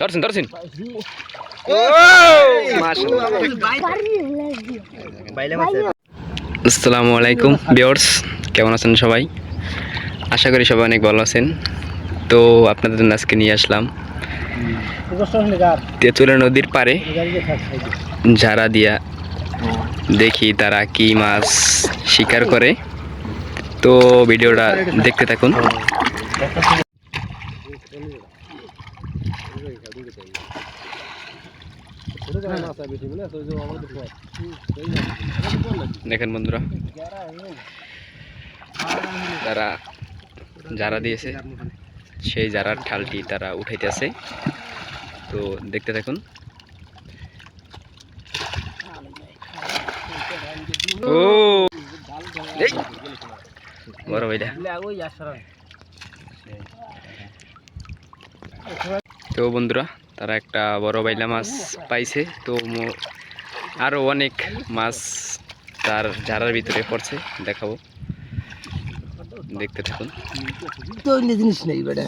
ধরছেন ধরছেন আসসালামু আলাইকুম বিয়র্স কেমন আছেন সবাই? আশা করি সবাই অনেক ভালো আছেন। তো আপনাদের জন্য আজকে নিয়ে আসলাম তেঁতুলা নদীর পারে ঝাড়া দিয়া। দেখি তারা কি মাছ শিকার করে। তো ভিডিওটা দেখতে থাকুন। দেখেন বন্ধুরা তারা যারা দিয়েছে সেই যারার ঠালটি তারা উঠাইতেছে। তো দেখতে থাকুন। ও! বড় ভাইটা। তো বন্ধুরা তারা একটা বড় বাইলা মাছ পাইছে। তো ম- আরও অনেক মাছ তার জারার ভিতরে পড়ছে দেখাবো। দেখতে থাকুন। তো জিনিস নেই বেটা।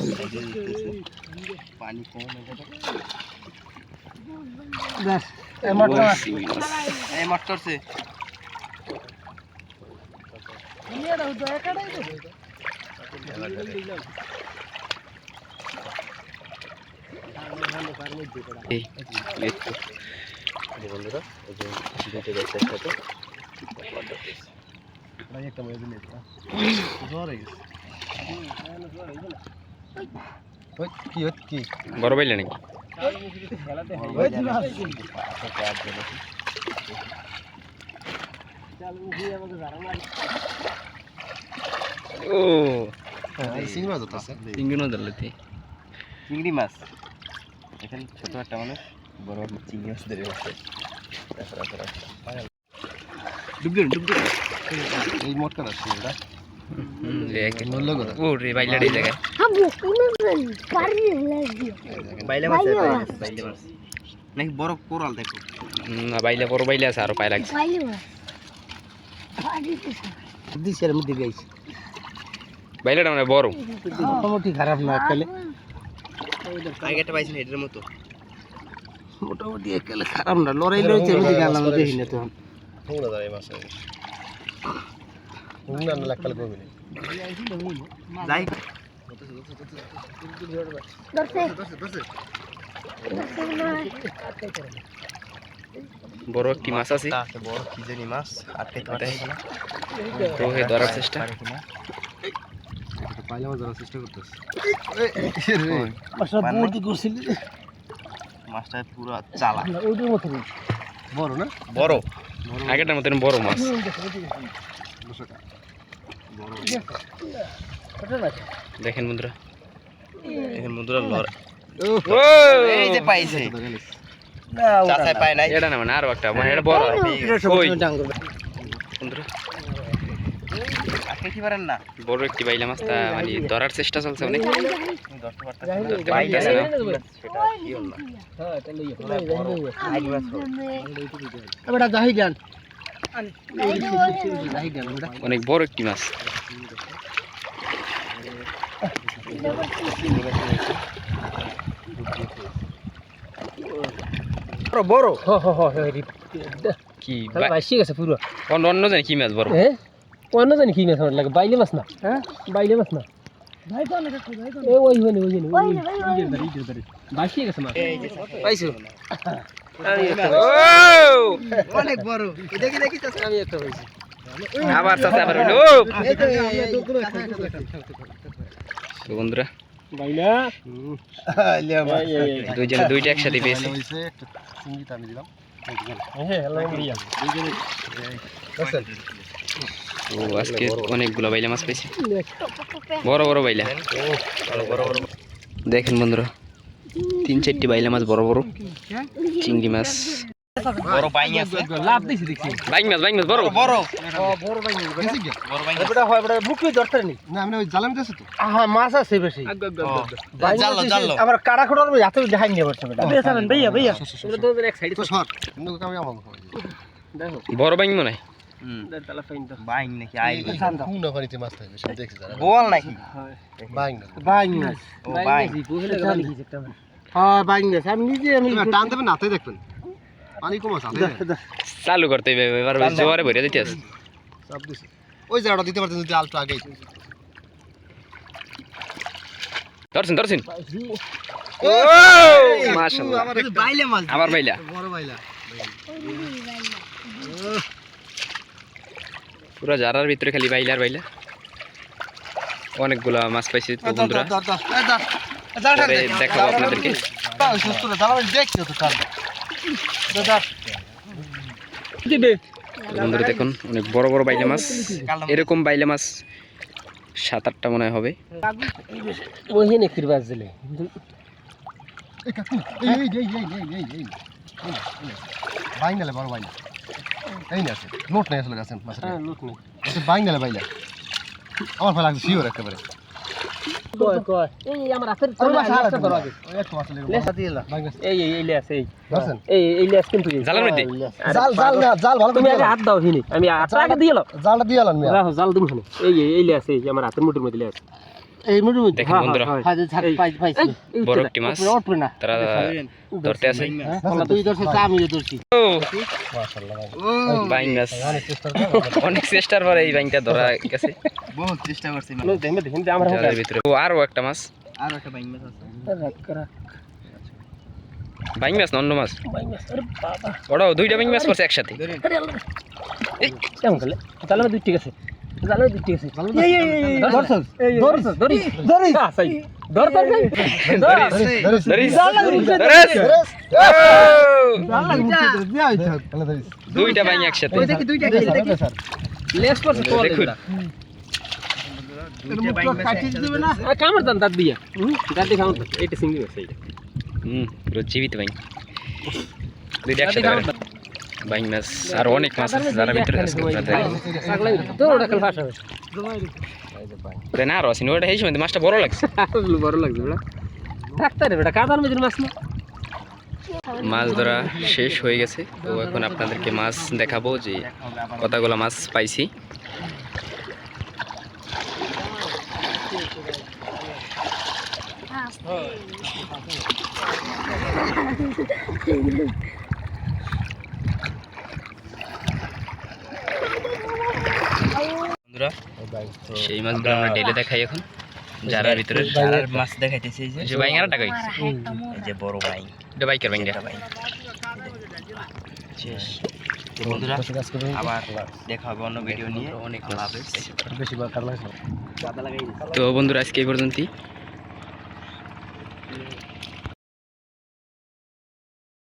ব্যাস এই মোটর মাছ। চিংড়ি মাছ। এই মোটরছে এই, এই তো। কি কি বড় বাইলা নাকি ও চিংড়ি মাছ চিংড়ি মাছ ধরলেতে চিংড়ি মাছ এখানে ছোট একটা মানুষ বড় চিংড়ি মাছ ধরে আছে ডুববে ডুববে এই মোটকা আছে এটা মাছ। নাকি বড় কোরাল দেখো? না বাইলে বড় বাইলে আছে আরও পায় লাগছে দিছে এর মধ্যে গাইছে বাইলেটা মানে বড়। মোটামুটি খারাপ না এককালে আগেটা পাইছেন মতো। মোটামুটি এককালে খারাপ না লড়াই লড়াইছে মধ্যে গেলাম দেখি না তখন। যাই। বড় একটি মাছ আছে? বড় কি জানি মাছ। না তো হে ধরার চেষ্টা। পাইলে আমার ধরার চেষ্টা করতেছে। মাছটা পুরো চালা বড় না? বড়। আগেটার মতন বড় মাছ। দেখেন বন্ধুরা। এখন বন্ধুরা লড় ও! এই যে পাইছে। চাচাই পায় নাই। এটা না মানে আরও একটা মানে এটা বড়। বন্ধুরা। না বড় একটি বাইলা মাছ তা মানে ধরার চেষ্টা চলছে অনেক। ধরতে পারতেছে না অনেক বড় একটি মাছ। বড় বড়। কি অন্য জানি কি মাছ বড়। হ্যাঁ? অন্য জানি কি মাছ আমার লাগে? বাইলে মাছ না? হ্যাঁ? বাইলে মাছ না? অনেক বড়। এটা কি আমি একটা পাইছি। আবার চাচা আবার হইল। তো বন্ধুরা। বাইলা? দুইজনে দুইটা একসাথে পেয়েছে। হ্যাঁ হ্যালো তো আজকে অনেকগুলো বাইলা মাছ পেয়েছি বড় বড় বাইলা। দেখেন বন্ধুরা তিন চারটি বাইলা মাছ বড় বড়। চিংড়ি মাছ। বড় বাইং আছে। লাভ দিছি দেখছি বাইং মাছ বাইং মাছ বড়। বড় বড়। বাইং বড় বাইং এটা হয় এটা বুকে দরকার নেই। না আমি ওই জালাম দিয়েছি তো। হ্যাঁ মাছ আছে বেশি। জাল্লো জাল্লো আমার কাড়া খোড়ার হাতে দেখাই নিয়ে পারছে বেটা। বেসাবেন ভাইয়া ভাইয়া। এটা তো এক সাইডে তো শর্ট কিন্তু আমি আমার বড় বাইং মনে হয়? বাইং নাকি আই কোন পানিতে মাছ থাকবে সেটা দেখছি যারা বল নাকি বাইং না বাইং মাছ ও বাইং বুঝলে জানি একটা হ্যাঁ বাইন গেছে আমি নিজে আমি টান দেবেন নাতে দেখবেন পানি কম আছে চালু করতে হবে এবার জোয়ারে ভরে দিতে আছে চাপ দিছে ওই জায়গাটা দিতে পারতেন যদি আলটু আগেই ধরছেন ধরছেন ও মাশাআল্লাহ বাইলে মাছ আবার বাইলা বড় বাইলা পুরো জারার ভিতরে খালি বাইলা আর বাইলা অনেকগুলা মাছ পাইছি তো বন্ধুরা দেখাবো আপনাদেরকে বন্ধুরা দেখুন অনেক বড় বড় বাইলা মাছ এরকম বাইলা মাছ সাত আটটা মনে হয় হবে বাইঙ্গালে বড় বাইলা এই না আছে নোট নেই আসলে গাছেন মাছের হ্যাঁ লোক নেই আচ্ছা বাইঙ্গালে বাইলা। আমার ভালো লাগছে শিওর একেবারে। কয় কয়? এই আমার হাতের তলে আইলেসটা ধরো আগে। একটু মাছ লেগে লেসা দিলা এই এই এই লেস এই। ধরছেন? এই এই লেস কিন্তু জালের মধ্যে? জাল জাল। না জাল ভালো তুমি করে আগে হাত দাও হিনি। আমি হাতটা আগে দিয়ে জালটা রাখো জাল তুমি এই এই এই লেস এই আমার হাতের মুঠির মধ্যে লেস এই মুড়ি মুড়ি দেখেন বন্ধুরা থাক এই- পাই পাইছি এই এই বড় একটি মাছ। উপরে উঠবে না। তারা ধরতে আছে। তুই ধরছিস আমি ধরছি বাইং মাছ অনেক চেষ্টা করে অনেক চেষ্টার পরে এই বাইংটা ধরা গেছে। বহুত চেষ্টা করছি না দেখেন দেখেন আমার জালের ভিতরে। ও আরও একটা মাছ। আর একটা বাইং মাছ আছে বাইং মাছ না অন্য মাছ? আরে বাবা। বড় দুইটা বাইং মাছ পড়ছে একসাথে দুই ঠিক আছে। জালে ঠিক আছে এই এই এই ধরছ সাই ধরিস। ধরিস। ধরিস দুইটা বাইং একসাথে। দেখি দুইটা খেলে দেখি। লেস করছে তো দেখুন। দুইটা বাইং মাছ কাটি দিবে না। কামড় দান দাঁত দিয়া। দাঁত দিয়ে কামড় এইটা সিঙ্গি মাছ হুম পুরো জীবিত বাইং দুইটা একসাথে কামড় করে। বাইং মাছ আর অনেক মাছ আছে যারা ভিতরে না ওটা এই সময় মাছটা বড় লাগছে। বড় লাগছে বেটা বেটা কাদার মধ্যে মাছ না। মাছ ধরা শেষ হয়ে গেছে। তো এখন আপনাদেরকে মাছ দেখাবো যে কতগুলো মাছ পাইছি। বন্ধুরা সেই মাছগুলো আমরা ডেলে দেখাই এখন। যারা ভিতরে যারার মাছ দেখাইতেছে এই যে। যে বাইং আর টাকা এই যে বড় বাইং এটা বাইকের বাইং বাইং শেষ। তো বন্ধুরা আবার দেখা হবে অন্য ভিডিও নিয়ে। অনেক লাভ তো বন্ধুরা আজকে এই পর্যন্তই।